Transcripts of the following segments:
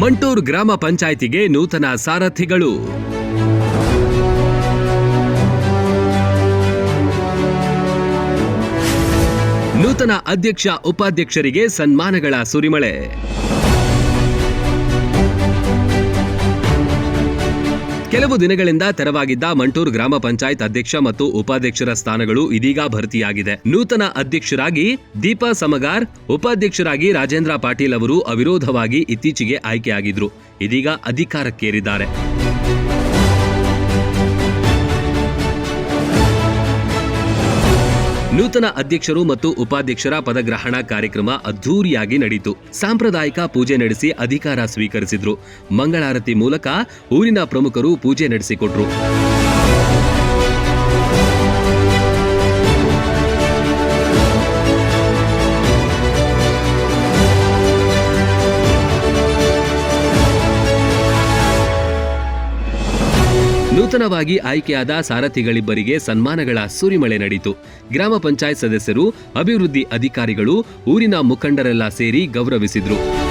ಮಂಟೂರ್ ಗ್ರಾಮ ಪಂಚಾಯಿತಿಗೆ ನೂತನ ಸಾರಥಿಗಳು. ನೂತನ ಅಧ್ಯಕ್ಷ ಉಪಾಧ್ಯಕ್ಷರಿಗೆ ಸನ್ಮಾನಗಳ ಸುರಿಮಳೆ. ಕೆಲವು ದಿನಗಳಿಂದ ತೆರವಾಗಿದ್ದ ಮಂಟೂರ್ ಗ್ರಾಮ ಪಂಚಾಯತ್ ಅಧ್ಯಕ್ಷ ಮತ್ತು ಉಪಾಧ್ಯಕ್ಷರ ಸ್ಥಾನಗಳು ಇದೀಗ ಭರ್ತಿಯಾಗಿದೆ. ನೂತನ ಅಧ್ಯಕ್ಷರಾಗಿ ದೀಪಾ ಸಮಗಾರ್, ಉಪಾಧ್ಯಕ್ಷರಾಗಿ ರಾಜೇಂದ್ರ ಪಾಟೀಲ್ ಅವರು ಅವಿರೋಧವಾಗಿ ಇತ್ತೀಚೆಗೆ ಆಯ್ಕೆಯಾಗಿದ್ರು. ಇದೀಗ ಅಧಿಕಾರಕ್ಕೇರಿದ್ದಾರೆ. ನೂತನ ಅಧ್ಯಕ್ಷರು ಮತ್ತು ಉಪಾಧ್ಯಕ್ಷರ ಪದಗ್ರಹಣ ಕಾರ್ಯಕ್ರಮ ಅದ್ಧೂರಿಯಾಗಿ ನಡೆಯಿತು ಸಾಂಪ್ರದಾಯಿಕ ಪೂಜೆ ನಡೆಸಿ ಅಧಿಕಾರ ಸ್ವೀಕರಿಸಿದ್ರು. ಮಂಗಳಾರತಿ ಮೂಲಕ ಊರಿನ ಪ್ರಮುಖರು ಪೂಜೆ ನಡೆಸಿಕೊಟ್ರು. ನೂತನವಾಗಿ ಆಯ್ಕೆಯಾದ ಸಾರಥಿಗಳಿಬ್ಬರಿಗೆ ಸನ್ಮಾನಗಳ ಸುರಿಮಳೆ ನಡೆಯಿತು ಗ್ರಾಮ ಪಂಚಾಯತ್ ಸದಸ್ಯರು, ಅಭಿವೃದ್ಧಿ ಅಧಿಕಾರಿಗಳು, ಊರಿನ ಮುಖಂಡರೆಲ್ಲ ಸೇರಿ ಗೌರವಿಸಿದ್ರು.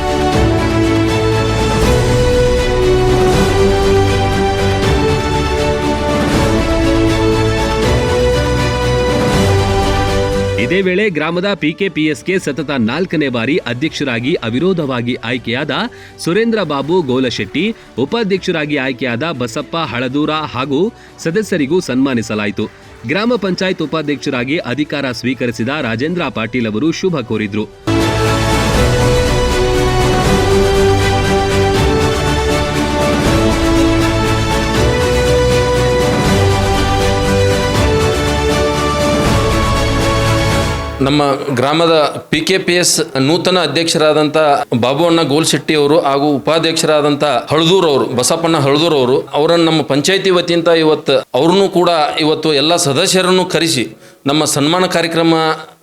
ಇದೇ ವೇಳೆ ಗ್ರಾಮದ ಪಿಕೆಪಿಎಸ್ಗೆ ಸತತ ನಾಲ್ಕನೇ ಬಾರಿ ಅಧ್ಯಕ್ಷರಾಗಿ ಅವಿರೋಧವಾಗಿ ಆಯ್ಕೆಯಾದ ಸುರೇಂದ್ರ ಬಾಬು ಗೋಲಶೆಟ್ಟಿ, ಉಪಾಧ್ಯಕ್ಷರಾಗಿ ಆಯ್ಕೆಯಾದ ಬಸಪ್ಪ ಹಳದೂರ ಹಾಗೂ ಸದಸ್ಯರಿಗೂ ಸನ್ಮಾನಿಸಲಾಯಿತು. ಗ್ರಾಮ ಪಂಚಾಯತ್ ಉಪಾಧ್ಯಕ್ಷರಾಗಿ ಅಧಿಕಾರ ಸ್ವೀಕರಿಸಿದ ರಾಜೇಂದ್ರ ಪಾಟೀಲ್ ಅವರು ಶುಭ ಕೋರಿದ್ರು. ನಮ್ಮ ಗ್ರಾಮದ ಪಿ ಕೆ ಪಿ ಎಸ್ ನೂತನ ಅಧ್ಯಕ್ಷರಾದಂಥ ಬಾಬುವಣ್ಣ ಗೋಲ್ಶೆಟ್ಟಿ ಅವರು ಹಾಗೂ ಉಪಾಧ್ಯಕ್ಷರಾದಂಥ ಹಳದೂರ್ ಅವರು, ಬಸಪ್ಪಣ್ಣ ಹಳದೂರ್ ಅವರು, ಅವರನ್ನು ನಮ್ಮ ಪಂಚಾಯತಿ ವತಿಯಿಂದ ಇವತ್ತು ಅವ್ರನ್ನೂ ಕೂಡ ಇವತ್ತು ಎಲ್ಲ ಸದಸ್ಯರನ್ನು ಕರೆಸಿ ನಮ್ಮ ಸನ್ಮಾನ ಕಾರ್ಯಕ್ರಮ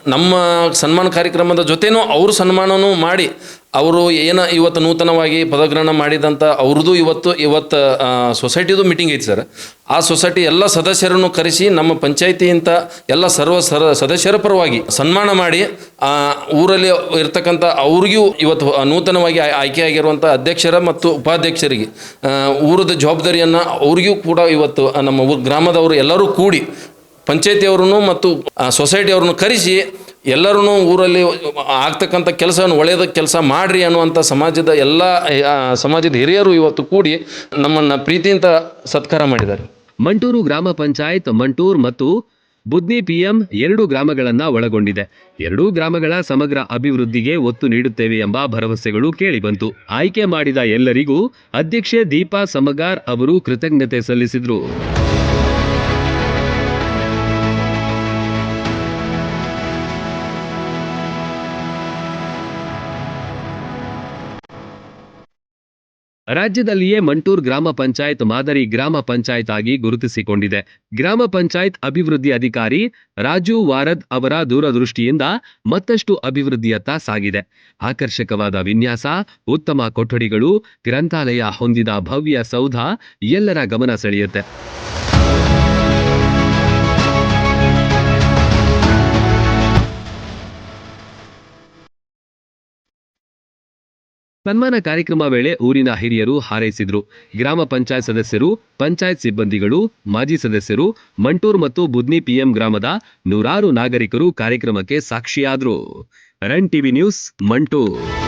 ನಮ್ಮ ಸನ್ಮಾನ ಕಾರ್ಯಕ್ರಮದ ಜೊತೆನೂ ಅವರು ಸನ್ಮಾನನೂ ಮಾಡಿ, ಅವರು ಏನ ಇವತ್ತು ನೂತನವಾಗಿ ಪದಗ್ರಹಣ ಮಾಡಿದಂಥ ಅವ್ರದ್ದು ಇವತ್ತು ಇವತ್ತು ಸೊಸೈಟಿದು ಮೀಟಿಂಗ್ ಐತಿ ಸರ್ ಆ ಸೊಸೈಟಿ ಎಲ್ಲ ಸದಸ್ಯರನ್ನು ಕರೆಸಿ ನಮ್ಮ ಪಂಚಾಯಿತಿಯಿಂದ ಎಲ್ಲ ಸರ್ವ ಸರ, ಸದಸ್ಯರ ಪರವಾಗಿ ಸನ್ಮಾನ ಮಾಡಿ ಊರಲ್ಲಿ ಇರ್ತಕ್ಕಂಥ ಅವ್ರಿಗೂ ಇವತ್ತು ನೂತನವಾಗಿ ಆಯ್- ಆಯ್ಕೆಯಾಗಿರುವಂಥ ಅಧ್ಯಕ್ಷರ ಮತ್ತು ಉಪಾಧ್ಯಕ್ಷರಿಗೆ ಊರದ ಜವಾಬ್ದಾರಿಯನ್ನು ಅವ್ರಿಗೂ ಕೂಡ ಇವತ್ತು ನಮ್ಮ ಊರು ಗ್ರಾಮದವರು ಎಲ್ಲರೂ ಕೂಡಿ ಪಂಚಾಯತಿಯವ್ರನ್ನು ಮತ್ತು ಸೊಸೈಟಿಯವ್ರನ್ನು ಕರೆಸಿ ಎಲ್ಲರೂ ಊರಲ್ಲಿ ಆಗ್ತಕ್ಕಂಥ ಕೆಲಸವನ್ನು ಒಳ್ಳೆಯದ ಕೆಲಸ ಮಾಡ್ರಿ ಅನ್ನುವಂಥ ಸಮಾಜದ ಎಲ್ಲ ಸಮಾಜದ ಹಿರಿಯರು ಇವತ್ತು ಕೂಡಿ ನಮ್ಮನ್ನು ಪ್ರೀತಿಯಿಂದ ಸತ್ಕಾರ ಮಾಡಿದ್ದಾರೆ. ಮಂಟೂರು ಗ್ರಾಮ ಪಂಚಾಯತ್ ಮಂಟೂರ್ ಮತ್ತು ಬುದ್ನಿ ಪಿಎಂ ಎರಡು ಗ್ರಾಮಗಳನ್ನು ಒಳಗೊಂಡಿದೆ. ಎರಡೂ ಗ್ರಾಮಗಳ ಸಮಗ್ರ ಅಭಿವೃದ್ಧಿಗೆ ಒತ್ತು ನೀಡುತ್ತೇವೆ ಎಂಬ ಭರವಸೆಗಳು ಕೇಳಿಬಂತು. ಆಯ್ಕೆ ಮಾಡಿದ ಎಲ್ಲರಿಗೂ ಅಧ್ಯಕ್ಷೆ ದೀಪಾ ಸಮಗಾರ್ ಅವರು ಕೃತಜ್ಞತೆ ಸಲ್ಲಿಸಿದ್ರು. ರಾಜ್ಯದಲ್ಲಿಯೇ ಮಂಟೂರ್ ಗ್ರಾಮ ಪಂಚಾಯತ್ ಮಾದರಿ ಗ್ರಾಮ ಪಂಚಾಯತ್ ಆಗಿ ಗುರುತಿಸಿಕೊಂಡಿದೆ. ಗ್ರಾಮ ಪಂಚಾಯತ್ ಅಭಿವೃದ್ಧಿ ಅಧಿಕಾರಿ ರಾಜು ವಾರದ್ ಅವರ ದೂರದೃಷ್ಟಿಯಿಂದ ಮತ್ತಷ್ಟು ಅಭಿವೃದ್ಧಿಯತ್ತ ಸಾಗಿದೆ. ಆಕರ್ಷಕವಾದ ವಿನ್ಯಾಸ, ಉತ್ತಮ ಕೊಠಡಿಗಳು, ಗ್ರಂಥಾಲಯ ಹೊಂದಿದ ಭವ್ಯ ಸೌಧ ಎಲ್ಲರ ಗಮನ ಸೆಳೆಯುತ್ತೆ. ಸನ್ಮಾನ ಕಾರ್ಯಕ್ರಮ ವೇಳೆ ಊರಿನ ಹಿರಿಯರು ಹಾರೈಸಿದ್ರು. ಗ್ರಾಮ ಪಂಚಾಯತ್ ಸದಸ್ಯರು, ಪಂಚಾಯತ್ ಸಿಬ್ಬಂದಿಗಳು, ಮಾಜಿ ಸದಸ್ಯರು, ಮಂಟೂರ್ ಮತ್ತು ಬುದ್ನಿ ಪಿಎಂ ಗ್ರಾಮದ ನೂರಾರು ನಾಗರಿಕರು ಕಾರ್ಯಕ್ರಮಕ್ಕೆ ಸಾಕ್ಷಿಯಾದರು. Run TV news, Mantur.